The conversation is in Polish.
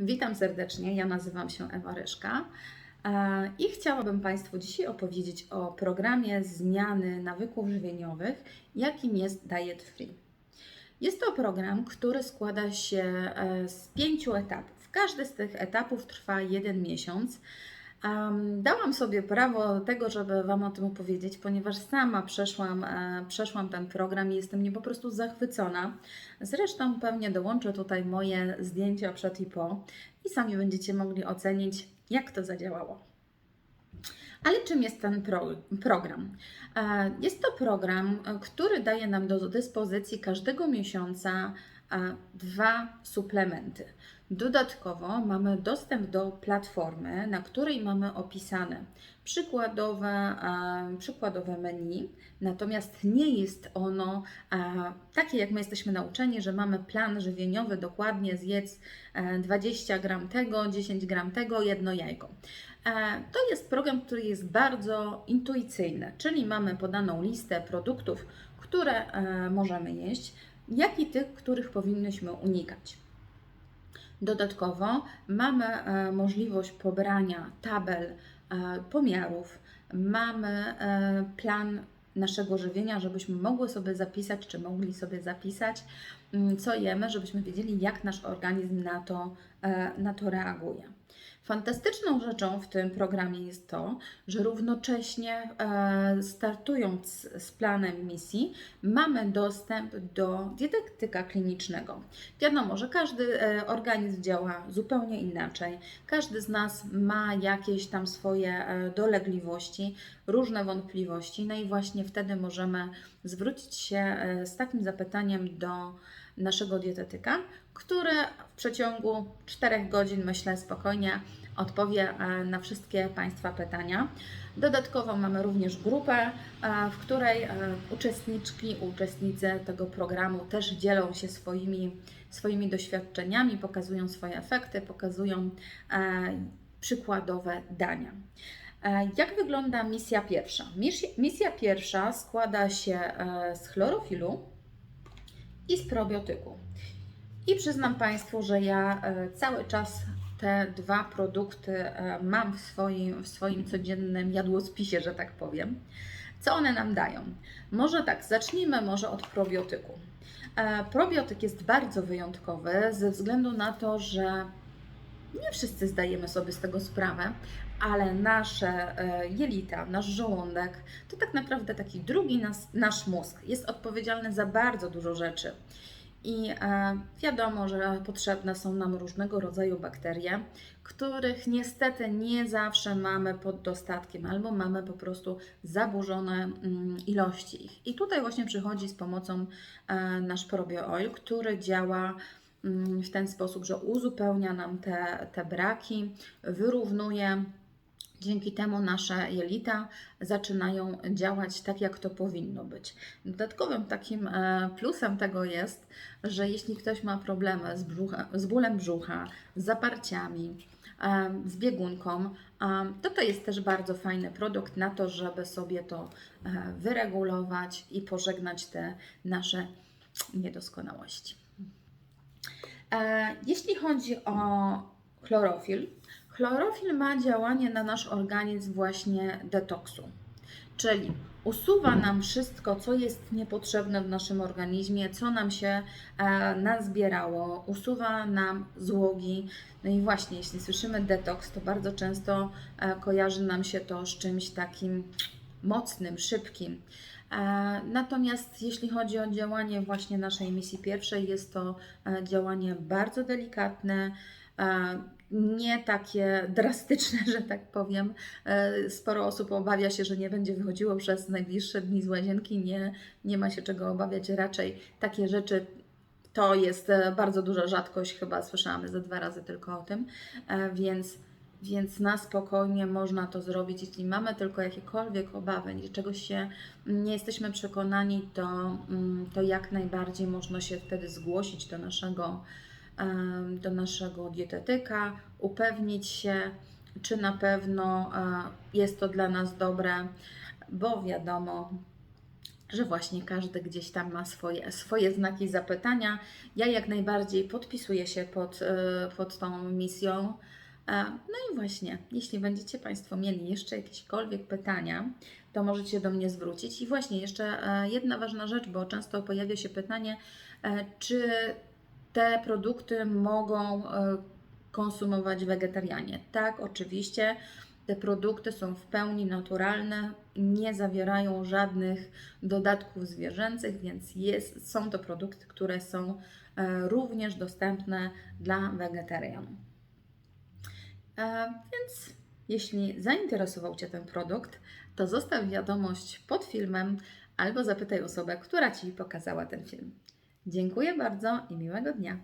Witam serdecznie, ja nazywam się Ewa Ryszka e, i chciałabym Państwu dzisiaj opowiedzieć o programie zmiany nawyków żywieniowych, jakim jest Diet Free. Jest to program, który składa się e, z pięciu etapów. Każdy z tych etapów trwa jeden miesiąc. Dałam sobie prawo tego, żeby Wam o tym opowiedzieć, ponieważ sama przeszłam, e, przeszłam ten program i jestem nim po prostu zachwycona. Zresztą pewnie dołączę tutaj moje zdjęcia przed i po i sami będziecie mogli ocenić, jak to zadziałało. Ale czym jest ten pro, program? E, Jest to program, e, który daje nam do dyspozycji każdego miesiąca dwa suplementy. Dodatkowo mamy dostęp do platformy, na której mamy opisane przykładowe, e, przykładowe menu, natomiast nie jest ono e, takie, jak my jesteśmy nauczeni, że mamy plan żywieniowy, dokładnie zjedz e, 20 gram tego, 10 gram tego, jedno jajko. E, To jest program, który jest bardzo intuicyjny, czyli mamy podaną listę produktów, które e, możemy jeść, jak i tych, których powinnyśmy unikać. Dodatkowo mamy e, możliwość pobrania tabel e, pomiarów, mamy e, plan naszego żywienia, żebyśmy mogły sobie zapisać, czy mogli sobie zapisać, mm, co jemy, żebyśmy wiedzieli, jak nasz organizm na to, na to reaguje. Fantastyczną rzeczą w tym programie jest to, że równocześnie e, startując z planem misji, mamy dostęp do dietetyka klinicznego. Wiadomo, że każdy e, organizm działa zupełnie inaczej. Każdy z nas ma jakieś tam swoje e, dolegliwości, różne wątpliwości, no i właśnie wtedy możemy zwrócić się z takim zapytaniem do naszego dietetyka, który w przeciągu 4 godzin, myślę, spokojnie odpowie e, na wszystkie Państwa pytania. Dodatkowo mamy również grupę, e, w której e, uczestniczki, uczestnicy tego programu też dzielą się swoimi, swoimi doświadczeniami, pokazują swoje efekty, pokazują przykładowe dania. Jak wygląda misja pierwsza? Misja pierwsza składa się z chlorofilu i z probiotyku. I przyznam Państwu, że ja cały czas te dwa produkty mam w swoim, w swoim codziennym jadłospisie, że tak powiem. Co one nam dają? Może tak, zacznijmy może od probiotyku. Probiotyk jest bardzo wyjątkowy ze względu na to, że nie wszyscy zdajemy sobie z tego sprawę, ale nasze jelita, nasz żołądek to tak naprawdę taki drugi nas, nasz mózg. Jest odpowiedzialny za bardzo dużo rzeczy. I e, wiadomo, że potrzebne są nam różnego rodzaju bakterie, których niestety nie zawsze mamy pod dostatkiem, albo mamy po prostu zaburzone mm, ilości ich. I tutaj właśnie przychodzi z pomocą e, nasz probioil, który działa w ten sposób, że uzupełnia nam te, te braki, wyrównuje Dzięki temu nasze jelita zaczynają działać tak, jak to powinno być. Dodatkowym takim e, plusem tego jest, że jeśli ktoś ma problemy z, brzucha, z bólem brzucha, z zaparciami, e, z biegunką, to to jest też bardzo fajny produkt na to, żeby sobie to e, wyregulować i pożegnać te nasze niedoskonałości. Jeśli chodzi o chlorofil, Chlorofil ma działanie na nasz organizm właśnie detoksu, czyli usuwa nam wszystko, co jest niepotrzebne w naszym organizmie, co nam się e, nazbierało, usuwa nam złogi. No i właśnie, jeśli słyszymy detoks, to bardzo często e, kojarzy nam się to z czymś takim mocnym, szybkim. E, natomiast jeśli chodzi o działanie właśnie naszej misji pierwszej, jest to e, działanie bardzo delikatne, e, nie takie drastyczne, że tak powiem. Sporo osób obawia się, że nie będzie wychodziło przez najbliższe dni z łazienki. Nie, nie ma się czego obawiać. Raczej takie rzeczy to jest bardzo duża rzadkość. Chyba słyszałam ze dwa razy tylko o tym, więc. Więc na spokojnie można to zrobić. Jeśli mamy tylko jakiekolwiek obawy, jeśli czegoś się nie jesteśmy przekonani, to, mm, to jak najbardziej można się wtedy zgłosić do naszego do naszego dietetyka, upewnić się, czy na pewno jest to dla nas dobre, bo wiadomo, że właśnie każdy gdzieś tam ma swoje, swoje znaki zapytania. Ja jak najbardziej podpisuję się pod, e, pod tą misją. No i właśnie, jeśli będziecie Państwo mieli jeszcze jakiekolwiek pytania, to możecie do mnie zwrócić. I właśnie jeszcze e, jedna ważna rzecz, bo często pojawia się pytanie, e, czy te produkty mogą e, konsumować wegetarianie. Tak, oczywiście. Te produkty są w pełni naturalne, nie zawierają żadnych dodatków zwierzęcych, więc jest, są to produkty, które są również dostępne dla wegetarianów. E, Więc jeśli zainteresował Cię ten produkt, to zostaw wiadomość pod filmem albo zapytaj osobę, która Ci pokazała ten film. Dziękuję bardzo i miłego dnia.